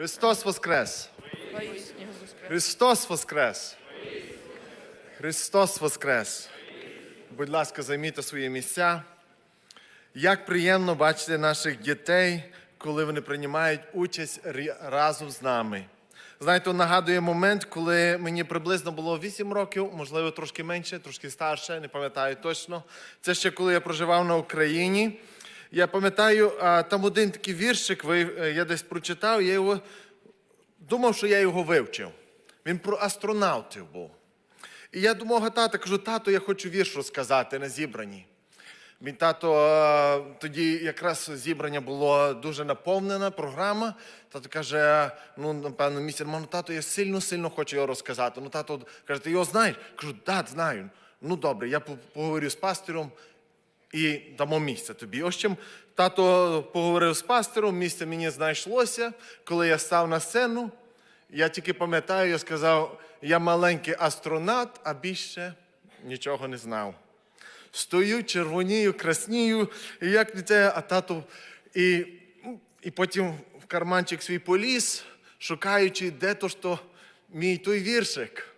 Христос Воскрес! Христос Воскрес! Христос Воскрес! Будь ласка, займіть свої місця. Як приємно бачити наших дітей, коли вони приймають участь разом з нами. Знаєте, нагадує момент, коли мені приблизно було 8 років, можливо, трошки менше, трошки старше, не пам'ятаю точно. Це ще коли я проживав на Україні. Я пам'ятаю, там один такий віршик, е, я десь прочитав, я його думав, що я його вивчив. Він про астронавтів був. І я мого тата кажу, тато, я хочу вірш розказати на зібранні. Мій тато тоді якраз зібрання було дуже наповнена програма. Тато каже: ну, напевно, місяць, ну, тато, я сильно-сильно хочу його розказати. Ну, тато каже, ти його знаєш? Кажу, так, знаю. Ну добре, я поговорю з пастиром і дамо місце тобі. Ось чим тато поговорив з пастором, місце мені знайшлося. Коли я став на сцену, я тільки пам'ятаю, я сказав, я маленький астронавт, а більше нічого не знав. Стою, червонію, краснію, і як це, а тато. І, і потім в карманчик свій поліз, шукаючи, де то ж то мій той віршик.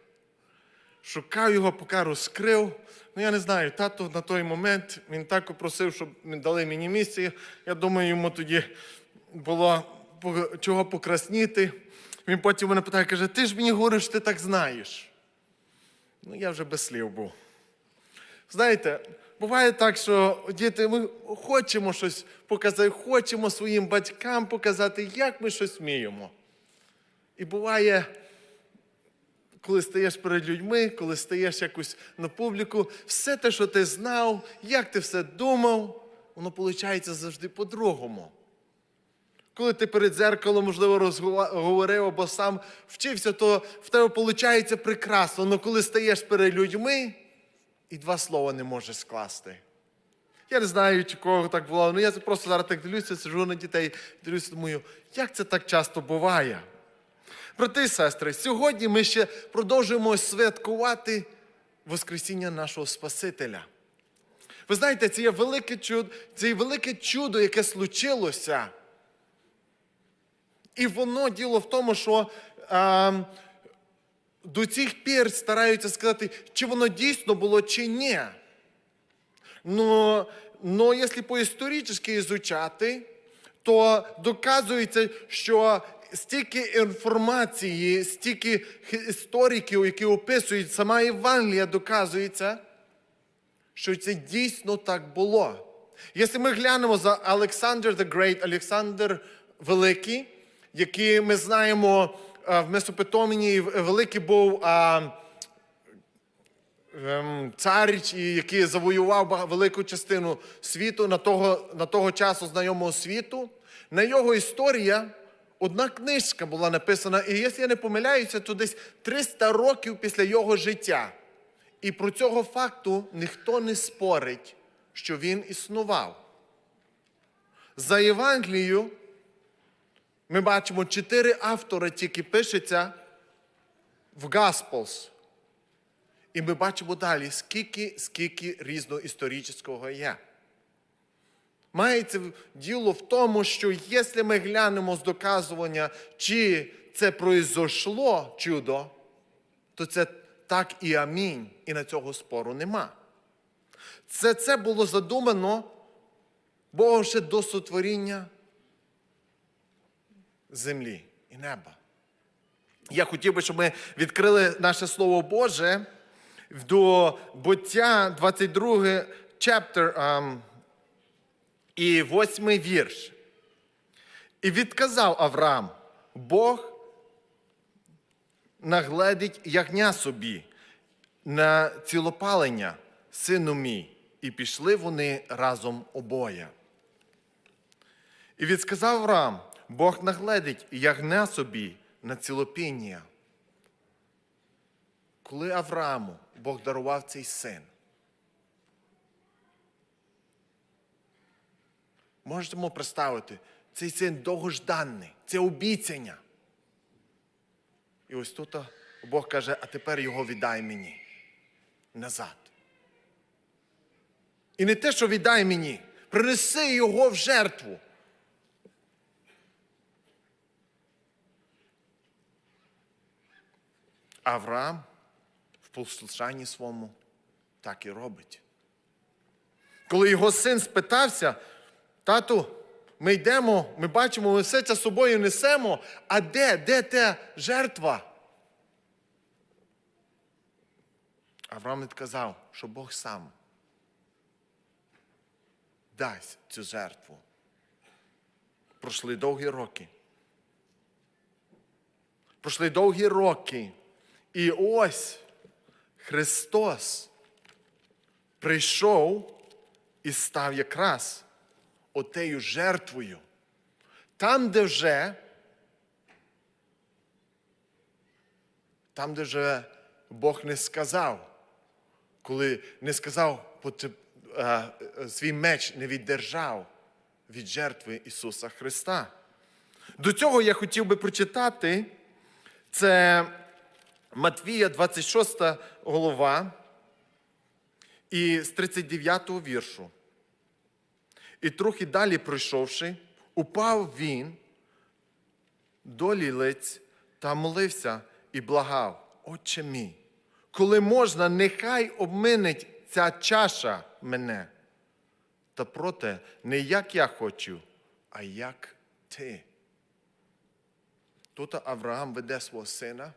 Шукав його, поки розкрив. Ну, я не знаю, тато на той момент він так попросив, щоб дали мені місце. Я думаю, йому тоді було чого покрасніти. Він потім мене питає, каже, ти ж мені говориш, ти так знаєш. Ну, я вже без слів був. Знаєте, буває так, що діти, ми хочемо щось показати, хочемо своїм батькам показати, як ми щось вміємо. І буває, коли стаєш перед людьми, коли стаєш якось на публіку, все те, що ти знав, як ти все думав, воно виходить завжди по-другому. Коли ти перед зеркалом, можливо, розгова- говорив або сам вчився, то в тебе виходить прекрасно. Але коли стаєш перед людьми, і два слова не можеш скласти. Я не знаю, чи кого так було, але я просто зараз так дивлюся, сижу на дітей, дивлюся, думаю, як це так часто буває. Брати і сестри, сьогодні ми ще продовжуємо святкувати Воскресіння нашого Спасителя. Ви знаєте, це є велике чудо, це є велике чудо, яке случилося. І воно діло в тому, що а, до цих пір стараються сказати, чи воно дійсно було, чи ні. Но, но якщо по-історично ізучати, то доказується, що стільки інформації, стільки істориків, які описують, сама Євангелія доказується, що це дійсно так було. Якщо ми глянемо за Олександр the Great, Олександр Великий, який ми знаємо в Месопотомії, великий був ем, цар, який завоював велику частину світу на того, на того часу знайомого світу. На його історія одна книжка була написана, і якщо я не помиляюся, то десь 300 років після його життя. І про цього факту ніхто не спорить, що він існував. За Євангелією ми бачимо чотири автори тільки пишеться в Gospels. І ми бачимо далі, скільки, скільки різного історичного є. Мається діло в тому, що якщо ми глянемо з доказування, чи це произошло чудо, то це так і амінь, і на цього спору нема. Це, це було задумано Богом ще до сотворіння землі і неба. Я хотів би, щоб ми відкрили наше Слово Боже до буття 22 chapter, ем, і 8 вірш. І відказав Авраам, Бог нагледить ягня собі на цілопалення, сину мій, і пішли вони разом обоє. І відсказав Авраам, Бог нагледить ягня собі на цілопіння. Коли Аврааму Бог дарував цей син, можемо представити, цей син довгожданий, це обіцяння. І ось тут Бог каже, а тепер його віддай мені назад. І не те, що віддай мені, принеси його в жертву. Авраам в послушанні своєму так і робить. Коли його син спитався, тату, ми йдемо, ми бачимо, ми все це з собою несемо, а де, де та жертва? Авраам відказав, що Бог сам дасть цю жертву. Пройшли довгі роки. Пройшли довгі роки. І ось Христос прийшов і став якраз отею жертвою. Там, де вже, там, де вже Бог не сказав, коли не сказав, «Поте- а, е, свій меч не віддержав від жертви Ісуса Христа. До цього я хотів би прочитати це Матвія, 26 голова, і з 39 віршу. І трохи далі пройшовши, упав він до лілиць та молився і благав, Отче мій, коли можна, нехай обминить ця чаша мене. Та проте не як я хочу, а як ти. Тут Авраам веде свого сина.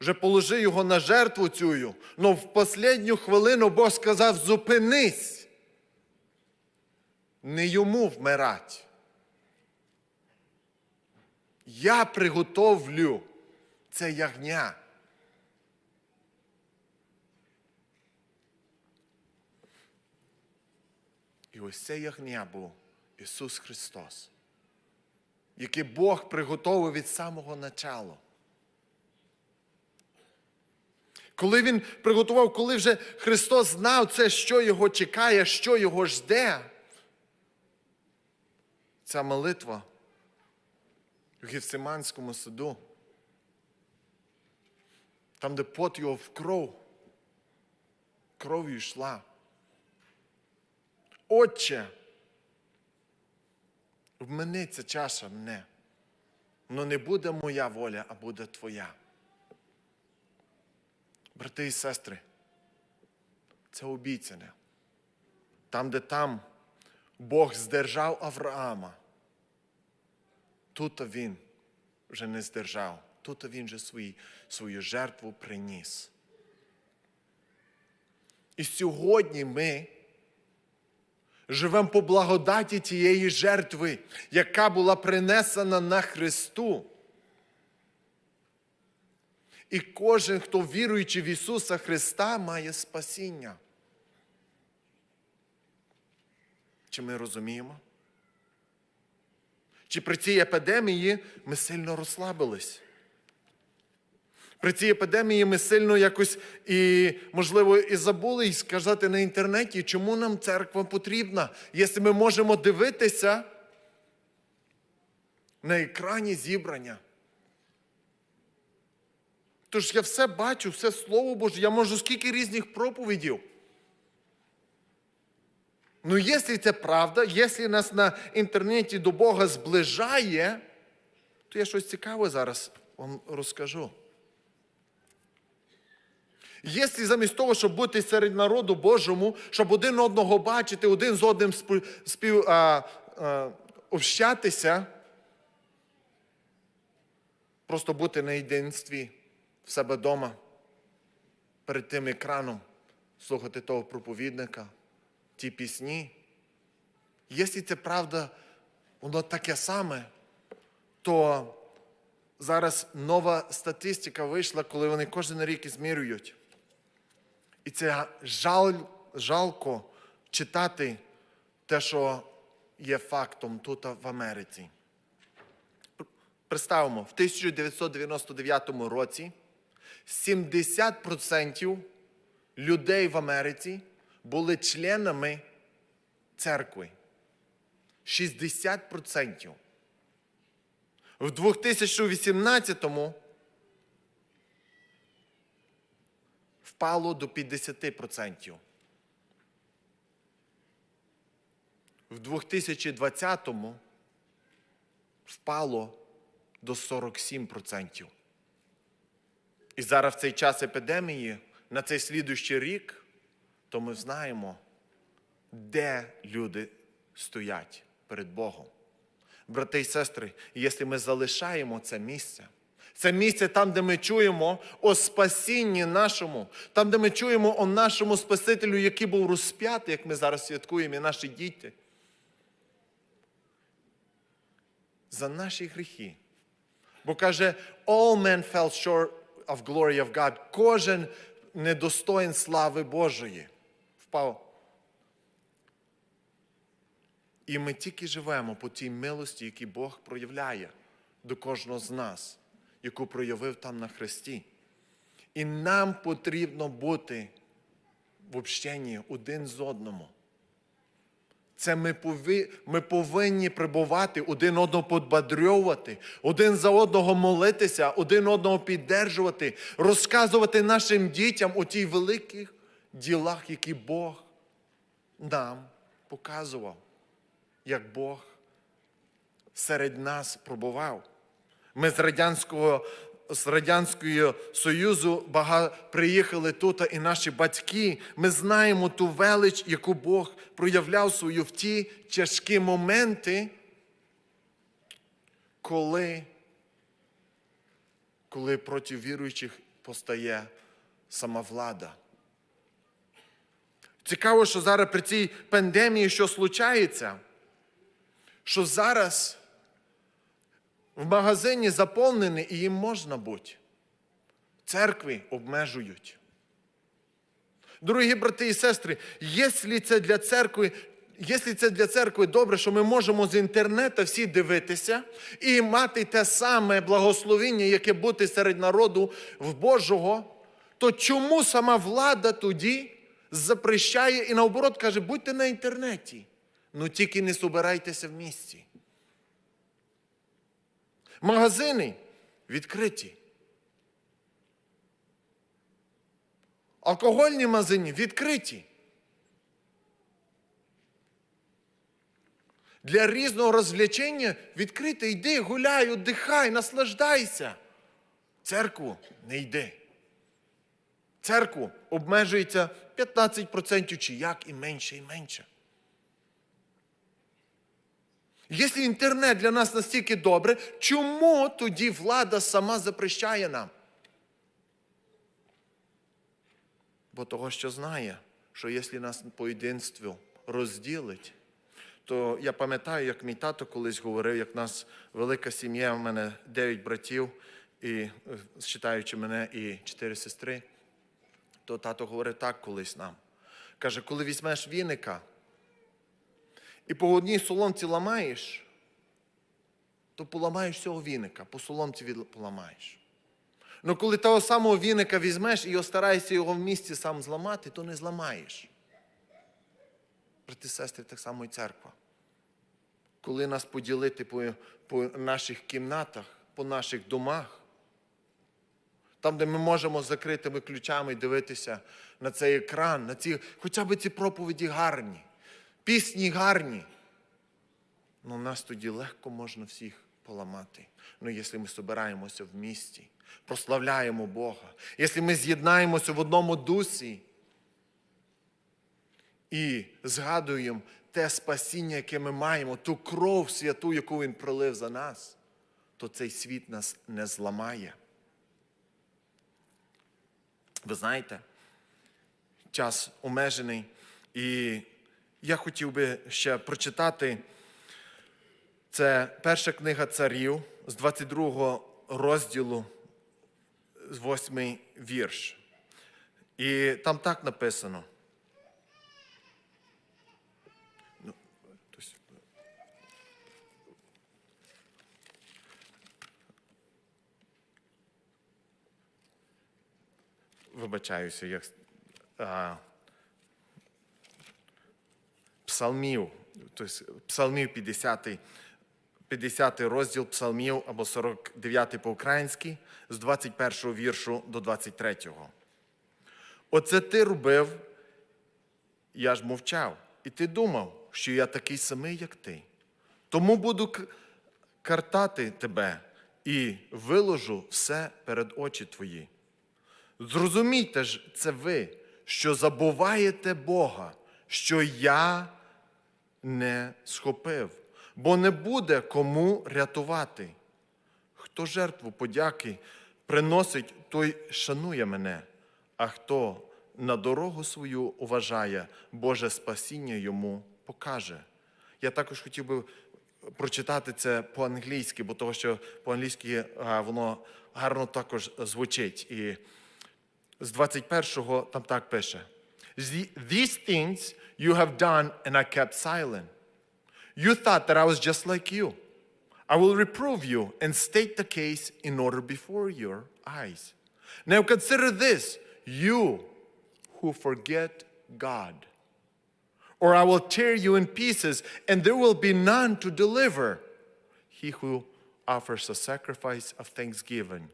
Вже положи його на жертву цю, але в останню хвилину Бог сказав: зупинись. Не йому вмирать. Я приготовлю це ягня. І ось це ягня був Ісус Христос, який Бог приготовив від самого начала. Коли Він приготував, коли вже Христос знав це, що його чекає, що його жде, ця молитва в Гефсиманському саду, там, де пот його в кров, кров'ю йшла. Отче, вмени ця чаша мене, но не буде моя воля, а буде твоя. Брати і сестри, це обіцяне. Там, де там Бог здержав Авраама, тут він вже не здержав, тут він вже свої, свою жертву приніс. І сьогодні ми живемо по благодаті тієї жертви, яка була принесена на Христу. І кожен, хто віруючи в Ісуса Христа, має спасіння. Чи ми розуміємо? Чи при цій епідемії ми сильно розслабились? При цій епідемії ми сильно якось і, можливо, і забули і сказати на інтернеті, чому нам церква потрібна, якщо ми можемо дивитися на екрані зібрання. Тож я все бачу, все Слово Боже, я можу скільки різних проповідів. Ну, якщо це правда, якщо нас на інтернеті до Бога зближає, то я щось цікаве зараз вам розкажу. Якщо замість того, щоб бути серед народу Божому, щоб один одного бачити, один з одним спів, а, а, общатися, просто бути на єдинстві в себе вдома, перед тим екраном, слухати того проповідника, ті пісні. Якщо це правда, воно таке саме, то зараз нова статистика вийшла, коли вони кожен рік змірюють. І це жаль, жалко читати те, що є фактом тут в Америці. Представимо, в 1999 році 70% людей в Америці були членами церкви. 60%. В 2018-му впало до 50%. В 2020-му впало до 47%. І зараз в цей час епідемії, на цей слідуючий рік, то ми знаємо, де люди стоять перед Богом. Брати і сестри, якщо ми залишаємо це місце, це місце там, де ми чуємо о спасінні нашому, там, де ми чуємо о нашому Спасителю, який був розп'ятий, як ми зараз святкуємо, і наші діти. За наші гріхи. Бо каже, all men fell short of glory of God. Кожен недостоїн слави Божої. Впав. І ми тільки живемо по тій милості, яку Бог проявляє до кожного з нас, яку проявив там на Христі. І нам потрібно бути в общенні один з одному. Це ми, пові... ми повинні прибувати, один одного подбадрьовувати, один за одного молитися, один одного піддержувати, розказувати нашим дітям у тих великих ділах, які Бог нам показував, як Бог серед нас пробував. Ми з Радянського, з Радянського Союзу приїхали тут, і наші батьки, ми знаємо ту велич, яку Бог проявляв свою в ті тяжкі моменти, коли, коли проти віруючих постає сама влада. Цікаво, що зараз при цій пандемії, що случається, що зараз в магазині заповнені і їм можна бути. Церкви обмежують. Дорогі брати і сестри, якщо це для церкви, якщо це для церкви добре, що ми можемо з інтернету всі дивитися і мати те саме благословіння, яке бути серед народу в Божого, то чому сама влада тоді запрещає і наоборот каже, будьте на інтернеті, ну тільки не собирайтеся в місті. Магазини відкриті. Алкогольні магазини відкриті. Для різного розвлечення відкрите йди, гуляй, отдихай, наслаждайся. Церкву не йди. Церкву обмежується 15% чи як і менше, і менше. Якщо інтернет для нас настільки добре, чому тоді влада сама запрещає нам? Бо того, що знає, що якщо нас по єдинству розділить, то я пам'ятаю, як мій тато колись говорив, як нас велика сім'я, в мене дев'ять братів, і е, считаючи мене і чотири сестри, то тато говорив так колись нам. Каже, коли візьмеш віника, і по одній соломці ламаєш, то поламаєш всього віника, по соломці поламаєш. Ну коли того самого віника візьмеш і стараєшся його в місті сам зламати, то не зламаєш. Брати сестри, так само і церква. Коли нас поділити по, по наших кімнатах, по наших домах, там, де ми можемо з закритими ключами дивитися на цей екран, на ці, хоча б ці проповіді гарні, пісні гарні. Ну, нас тоді легко можна всіх поламати. Ну, якщо ми збираємося в місті, прославляємо Бога, якщо ми з'єднаємося в одному дусі і згадуємо те спасіння, яке ми маємо, ту кров святу, яку Він пролив за нас, то цей світ нас не зламає. Ви знаєте, час обмежений, і я хотів би ще прочитати. Це перша книга царів з 22 розділу, з 8 вірш. І там так написано. Ну, Вибачаюся, як псалмів, тобто псалмів 50, 50 розділ псалмів або 49 по-українськи з 21 віршу до 23. Оце ти робив, я ж мовчав, і ти думав, що я такий самий, як ти. Тому буду картати тебе і виложу все перед очі твої. Зрозумійте ж це ви, що забуваєте Бога, що я не схопив, бо не буде кому рятувати. Хто жертву подяки приносить, той шанує мене, а хто на дорогу свою уважає, Боже спасіння йому покаже. Я також хотів би прочитати це по-англійськи, бо того, що по-англійськи воно гарно також звучить. І з 21-го там так пише: «These things you have done, and I kept silent. You thought that I was just like you. I will reprove you and state the case in order before your eyes. Now consider this you who forget God. Or I will tear you in pieces, and there will be none to deliver. He who offers a sacrifice of thanksgiving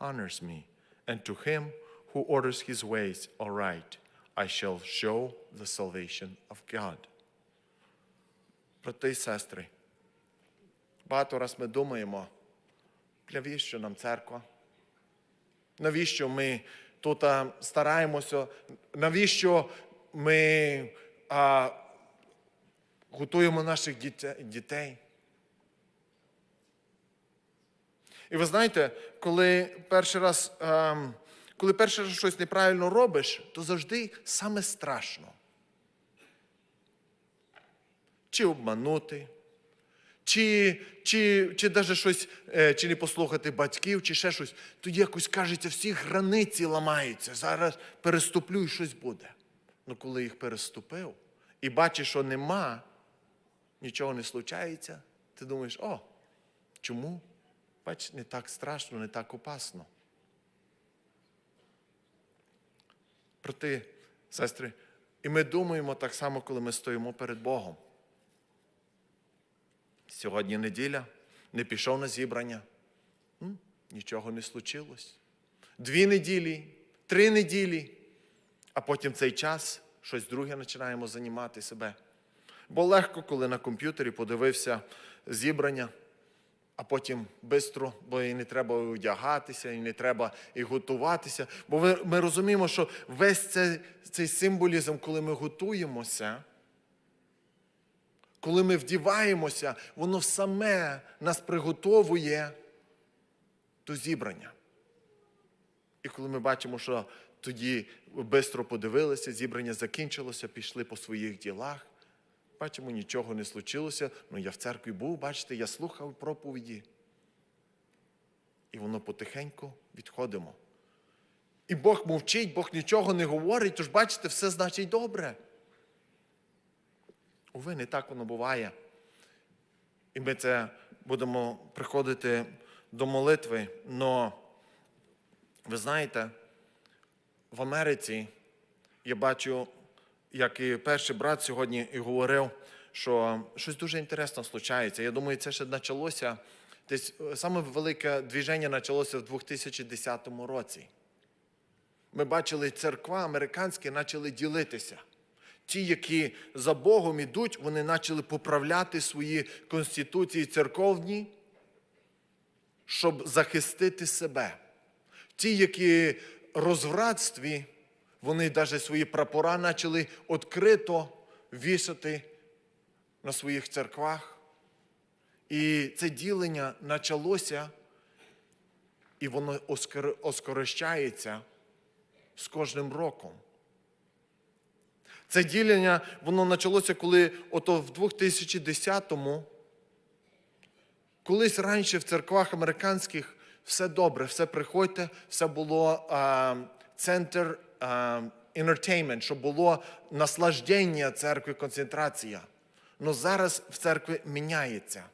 honors me, and to him who orders his ways aright, I shall show the salvation of God. Брати і сестри, багато раз ми думаємо, навіщо нам церква? Навіщо ми тут стараємося? Навіщо ми а, готуємо наших дітей? І ви знаєте, коли перший раз, ем, коли раз щось неправильно робиш, то завжди саме страшно. Чи обманути, чи, чи, чи навіть щось, е, чи не послухати батьків, чи ще щось, тоді якось кажеться, всі границі ламаються. Зараз переступлю і щось буде. Ну коли їх переступив і бачиш, що нема, нічого не случається, ти думаєш, о, чому? Бач, не так страшно, не так опасно. Брати, сестри, і ми думаємо так само, коли ми стоїмо перед Богом. Сьогодні неділя, не пішов на зібрання. Нічого не случилось. Дві неділі, три неділі, а потім цей час щось друге починаємо займати себе. Бо легко, коли на комп'ютері подивився зібрання, а потім швидко, бо і не треба одягатися, і не треба і готуватися. Бо ми розуміємо, що весь цей, цей символізм, коли ми готуємося, коли ми вдіваємося, воно саме нас приготовує до зібрання. І коли ми бачимо, що тоді швидко подивилися, зібрання закінчилося, пішли по своїх ділах, бачимо, нічого не случилося. Ну, я в церкві був, бачите, я слухав проповіді. І воно потихеньку відходимо. І Бог мовчить, Бог нічого не говорить, тож бачите, все значить добре. Уви, не так воно буває. І ми це будемо приходити до молитви. Но ви знаєте, в Америці я бачу, як і перший брат сьогодні і говорив, що щось дуже інтересне случається. Я думаю, це ще почалося. Десь е, саме велике движення почалося в 2010 році. Ми бачили, церква американські почали ділитися. Ті, які за Богом ідуть, вони почали поправляти свої конституції церковні, щоб захистити себе. Ті, які розвратстві, вони навіть свої прапора почали відкрито вішати на своїх церквах. І це ділення почалося, і воно оскор- оскорощається з кожним роком. Це ділення, воно почалося, коли ото в 2010-му, колись раніше в церквах американських все добре, все приходьте, все було центр entertainment, щоб було наслаждення церкви, концентрація. Но зараз в церкві міняється.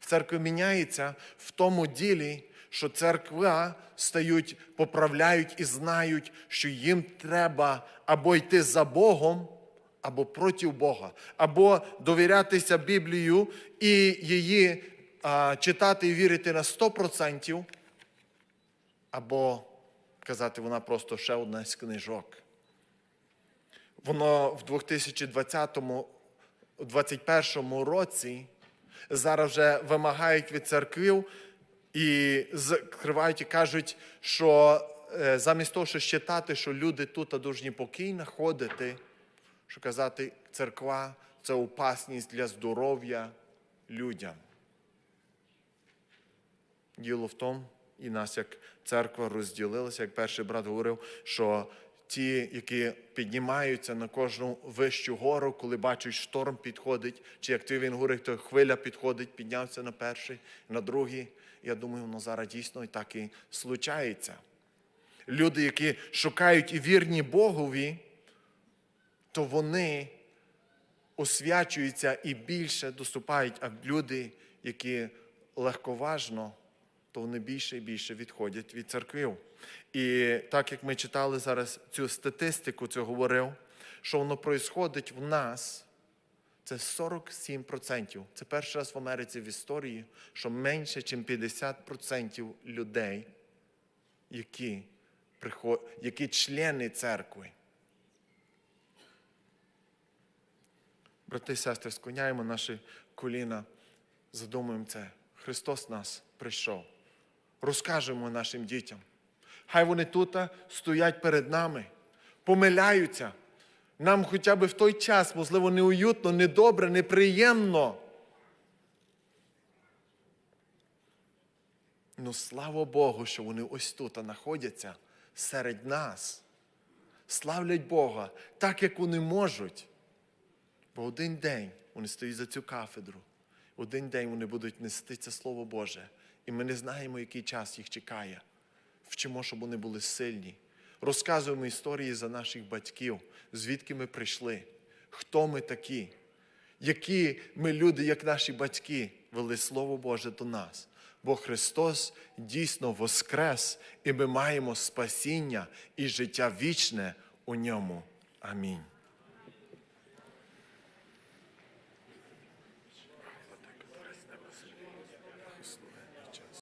В церкві міняється в тому ділі, що церква стають, поправляють і знають, що їм треба або йти за Богом, або проти Бога, або довірятися Біблію і її а, читати і вірити на 100%, або казати, вона просто ще одна з книжок. Воно в 2020-2021 році зараз вже вимагають від церквів І закривають і кажуть, що е, замість того, щоб читати, що люди тут дуже покійно ходити, що казати, церква це опасність для здоров'я людям. Діло в тому, і нас як церква розділилася, як перший брат говорив, що ті, які піднімаються на кожну вищу гору, коли бачать, шторм підходить, чи як той він говорить, то хвиля підходить, піднявся на перший, на другий. Я думаю, воно зараз дійсно і так і случається. Люди, які шукають і вірні Богові, то вони освячуються і більше доступають, а люди, які легковажно, то вони більше і більше відходять від церквів. І так як ми читали зараз цю статистику, це говорив, що воно проїсходить в нас, це 47%. Це перший раз в Америці в історії, що менше, ніж 50% людей, які, приход... які члени церкви. Брати і сестри, склоняємо наші коліна, задумуємо це. Христос нас прийшов. Розкажемо нашим дітям. Хай вони тут стоять перед нами, помиляються. Нам хоча б в той час, можливо, неуютно, недобре, неприємно. Ну, слава Богу, що вони ось тут знаходяться серед нас. Славлять Бога так, як вони можуть. Бо один день вони стоять за цю кафедру, один день вони будуть нести це Слово Боже. І ми не знаємо, який час їх чекає. Вчимо, щоб вони були сильні. Розказуємо історії за наших батьків, звідки ми прийшли, хто ми такі, які ми люди, як наші батьки, вели Слово Боже до нас. Бо Христос дійсно воскрес, і ми маємо спасіння і життя вічне у ньому. Амінь.